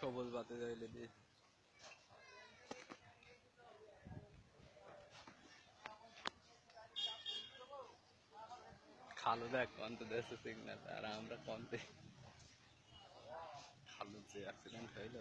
সবুজ বাতি জ্বালিয়ে দিয়ে খালু দেখ কন্ত দেশে সিগন্যাল আর আমরা কন্তে খালু যে অ্যাক্সিডেন্ট হইল।